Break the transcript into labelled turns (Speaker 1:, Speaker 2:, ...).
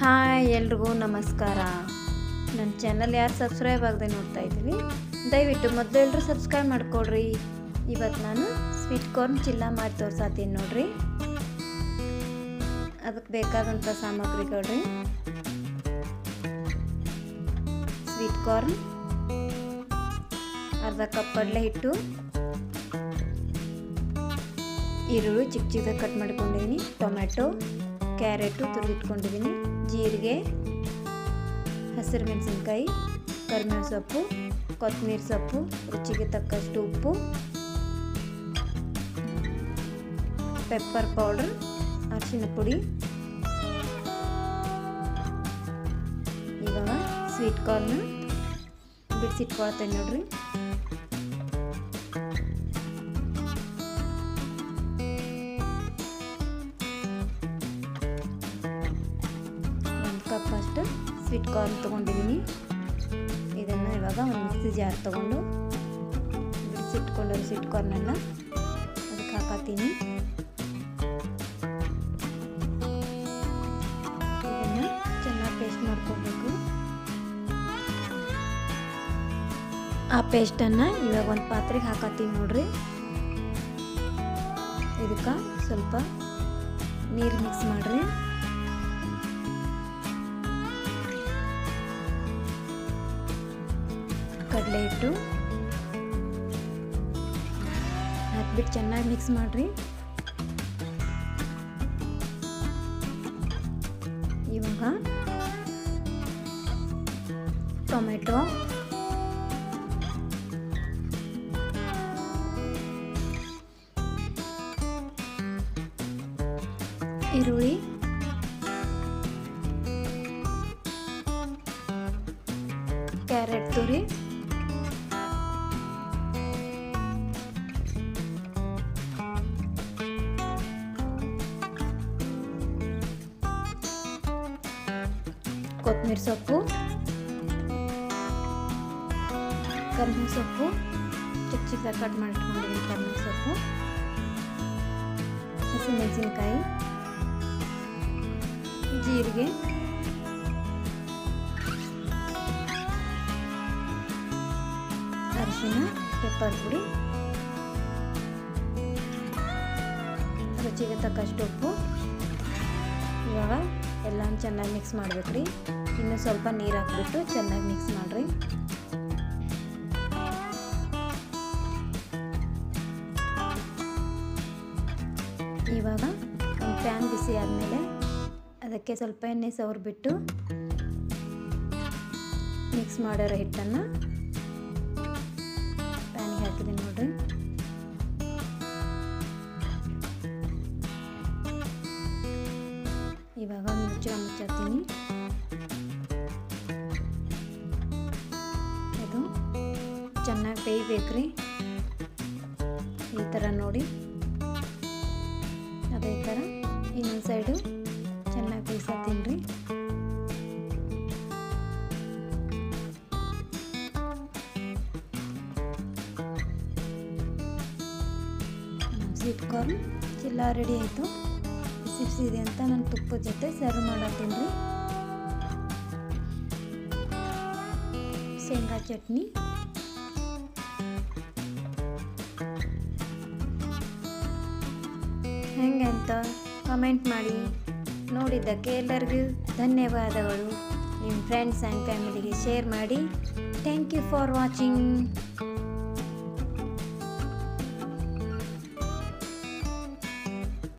Speaker 1: Hi ಎಲ್ರಿಗೂ ನಮಸ್ಕಾರ. ನನ್ನ ಚಾನಲ್ ಯಾರು ಸಬ್ಸ್ಕ್ರೈಬ್ ಆಗದೆ ನೋಡ್ತಾ ಇದ್ದೀವಿ ದಯವಿಟ್ಟು ಮೊದಲು ಎಲ್ಲರೂ ಸಬ್ಸ್ಕ್ರೈಬ್ ಮಾಡ್ಕೊಡ್ರಿ ಇವತ್ತು ನಾನು ಸ್ವೀಟ್ ಕಾರ್ನ್ ಚಿಲ್ಲ ಮಾಡಿ ತೋರ್ಸಾತೀನಿ ನೋಡ್ರಿ. ಅದಕ್ಕೆ ಬೇಕಾದಂಥ ಸಾಮಗ್ರಿಗಳ್ರಿ. ಸ್ವೀಟ್ ಕಾರ್ನ್ ಅರ್ಧ ಕಪ್ ಕಡಲೆ ಹಿಟ್ಟು, ಈರುಳ್ಳಿ ಚಿಕ್ಕ ಚಿಕ್ಕದಾಗಿ ಕಟ್ ಮಾಡ್ಕೊಂಡಿದ್ದೀನಿ ಟೊಮೆಟೊ ಕ್ಯಾರೆಟು ತುರಿದಿಟ್ಕೊಂಡಿದ್ದೀನಿ ಜೀರಿಗೆ ಹಸಿರು ಮೆಣಸಿನ್ಕಾಯಿ ಕರಿಬೇವು ಸೊಪ್ಪು, ಕೊತ್ತಂಬರಿ ಸೊಪ್ಪು, ರುಚಿಗೆ ತಕ್ಕಷ್ಟು ಉಪ್ಪು ಪೆಪ್ಪರ್ ಪೌಡರ್ ಅರಿಶಿನ ಪುಡಿ. ಇವಾಗ ಸ್ವೀಟ್ ಕಾರ್ನ್ ಬಿಡಿಸಿಟ್ಕೊಳ್ತೇನೆ ನೋಡ್ರಿ. ಸ್ವೀಟ್ ಕಾರ್ನ್ ತೊಗೊಂಡಿದ್ದೀನಿ ಇದನ್ನು ಇವಾಗ ಒಂದು ಮಿಕ್ಸಿ ಜಾರ್ ತೊಗೊಂಡು ಬಿಡಿಸಿಟ್ಕೊಂಡಿರೋ ಸ್ವೀಟ್ ಕಾರ್ನೆಲ್ಲ ಅದಕ್ಕೆ ಹಾಕತ್ತೀನಿ. ಇದನ್ನು ಚೆನ್ನಾಗಿ ಪೇಸ್ಟ್ ಮಾಡ್ಕೋಬೇಕು. ಆ ಪೇಸ್ಟನ್ನು ಇವಾಗ ಒಂದು ಪಾತ್ರೆಗೆ ಹಾಕತ್ತೀನಿ ನೋಡ್ರಿ. ಇದಕ್ಕೆ ಸ್ವಲ್ಪ ನೀರು ಮಿಕ್ಸ್ ಮಾಡಿರಿ. ಕಡಲೆ ಹಿಟ್ಟು. ಹಾಕ್ಬಿಟ್ಟು ಚೆನ್ನಾಗಿ ಮಿಕ್ಸ್ ಮಾಡಿರಿ. ಇವಾಗ ಟೊಮೆಟೊ. ಈರುಳ್ಳಿ. ಕ್ಯಾರೆಟ್ ತುರಿ. ಕೊತ್ತಂಬರಿ ಸೊಪ್ಪು ಕರ್ಮ ಸೊಪ್ಪು, ಚಿಕ್ಕ ಚಿಕ್ಕದಾಗಿ ಕಟ್ ಮಾಡಿಟ್ಕೊಂಡಿದ್ದೀನಿ ಕರ್ಮ ಸೊಪ್ಪು, ಹಸಿಮೆಣಸಿನ್ಕಾಯಿ, ಜೀರಿಗೆ ಅರಿಶಿನ ಪೆಪ್ಪರ್ ಪುಡಿ, ರುಚಿಗೆ ತಕ್ಕಷ್ಟು ಉಪ್ಪು, ಇವಾಗ ಎಲ್ಲ ಚೆನ್ನಾಗಿ ಮಿಕ್ಸ್ ಮಾಡಬೇಕ್ರಿ. ಇನ್ನು ಸ್ವಲ್ಪ ನೀರು ಹಾಕ್ಬಿಟ್ಟು ಚೆನ್ನಾಗಿ ಮಿಕ್ಸ್ ಮಾಡಿರಿ. ಇವಾಗ ಒಂದು ಪ್ಯಾನ್ ಬಿಸಿ ಆದಮೇಲೆ ಅದಕ್ಕೆ ಸ್ವಲ್ಪ ಎಣ್ಣೆ ಸವರ್ಬಿಟ್ಟು ಮಿಕ್ಸ್ ಮಾಡಿರೋ ಹಿಟ್ಟನ್ನು ಪ್ಯಾನಿಗೆ ಹಾಕಿದ್ದೀನಿ ನೋಡ್ರಿ. ಮುಚ್ಚಳ ಅದು ಚೆನ್ನಾಗಿ ಬೇಯಬೇಕ್ರಿ. ಈ ಥರ ನೋಡಿ. ಅದೇ ಥರ ಇನ್ನೊಂದು ಸೈಡು ಚೆನ್ನಾಗಿ ಬೇಯಿಸತ್ತೀನಿ ರೀ ಸ್ವೀಟ್ ಕಾರ್ನ್ ಚಿಲ್ಲ ರೆಡಿ ಆಯಿತು. ಸಿಪ್ಸಿದೆ ಅಂತ ನಾನು ತುಪ್ಪದ ಜೊತೆ ಸರ್ವ್ ಮಾಡತ್ತೀನಿ ರೀ ಶೇಂಗಾ ಚಟ್ನಿ. ಹೆಂಗೆ ಅಂತ ಕಮೆಂಟ್ ಮಾಡಿ. ನೋಡಿದ್ದಕ್ಕೆ ಎಲ್ಲರಿಗೂ ಧನ್ಯವಾದಗಳು. ನಿಮ್ಮ ಫ್ರೆಂಡ್ಸ್ ಆ್ಯಂಡ್ ಫ್ಯಾಮಿಲಿಗೆ ಶೇರ್ ಮಾಡಿ. Thank you for watching